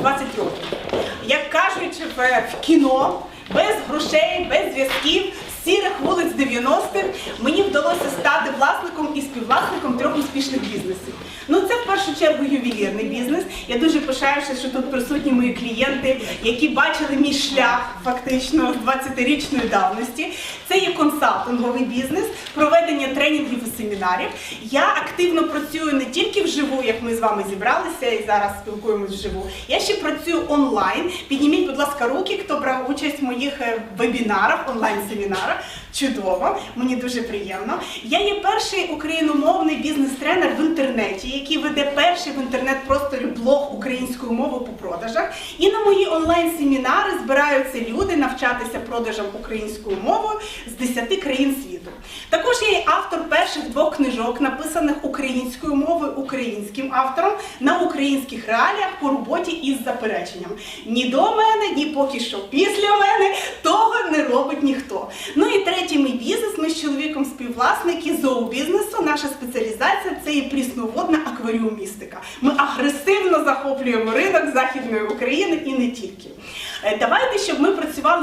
20 років. Як кажуть в, кіно, без грошей, без зв'язків, сірих вулиць 90-х мені вдалося стати власником і співвласником трьох успішних бізнесів. Ну першу чергу ювелірний бізнес. Я дуже пишаюся, що тут присутні мої клієнти, які бачили мій шлях фактично 20-річної давності. Це є консалтинговий бізнес, проведення тренінгів і семінарів. Я активно працюю не тільки вживу, як ми з вами зібралися і зараз спілкуємось вживу. Я ще працюю онлайн. Підніміть, будь ласка, руки, хто брав участь в моїх е, вебінарах, онлайн-семінарах. Чудово, мені дуже приємно. Я є перший україномовний бізнес-тренер в інтернеті, який веде перший в інтернет-просторі блог українською мовою по продажах. І на мої онлайн-семінари збираються люди навчатися продажам українською мовою з 10 країн світу. Також я є автор перших двох книжок, написаних українською мовою українським автором на українських реаліях по роботі із запереченням. Ні до мене, ні поки що після мене того не робить ніхто. Мій бізнес. Ми з чоловіком співвласники зообізнесу. Наша спеціалізація це є прісноводна акваріумістика. Ми агресивно захоплюємо ринок Західної України і не тільки. Е, Давайте, щоб ми працювали